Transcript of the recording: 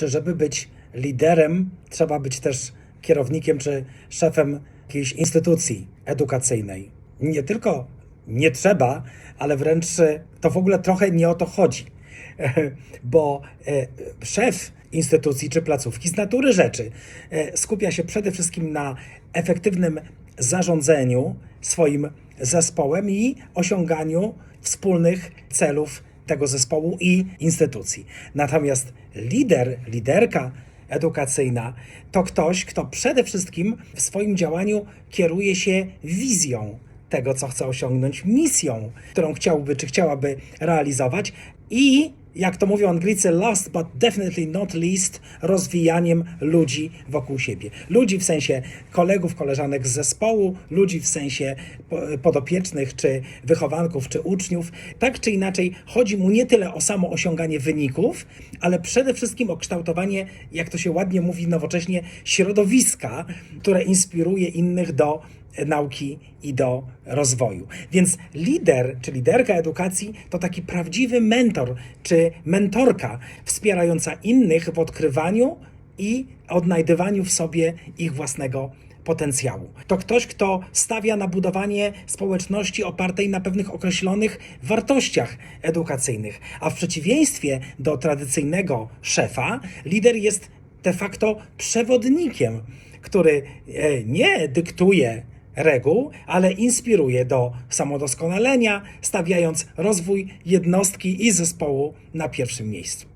czy żeby być liderem, trzeba być też kierownikiem czy szefem jakiejś instytucji edukacyjnej. Nie tylko nie trzeba, ale wręcz e, to w ogóle trochę nie o to chodzi. Bo e, szef instytucji czy placówki z natury rzeczy e, skupia się przede wszystkim na efektywnym zarządzaniu swoim zespołem i osiąganiu wspólnych celów tego zespołu i instytucji. Natomiast lider, liderka edukacyjna to ktoś, kto przede wszystkim w swoim działaniu kieruje się wizją tego, co chce osiągnąć, misją, którą chciałby czy chciałaby realizować i jak to mówią Anglicy, last but definitely not least, rozwijaniem ludzi wokół siebie. Ludzi w sensie kolegów, koleżanek z zespołu, ludzi w sensie po- podopiecznych, czy wychowanków, czy uczniów. Tak czy inaczej, chodzi mu nie tyle o samo osiąganie wyników, ale przede wszystkim o kształtowanie, jak to się ładnie mówi nowocześnie, środowiska, które inspiruje innych do nauki i do rozwoju. Więc lider czy liderka edukacji to taki prawdziwy mentor czy mentorka wspierająca innych w odkrywaniu i odnajdywaniu w sobie ich własnego potencjału. To ktoś, kto stawia na budowanie społeczności opartej na pewnych określonych wartościach edukacyjnych, a w przeciwieństwie do tradycyjnego szefa, lider jest de facto przewodnikiem, który e, nie dyktuje reguł, ale inspiruje do samodoskonalenia, stawiając rozwój jednostki i zespołu na pierwszym miejscu.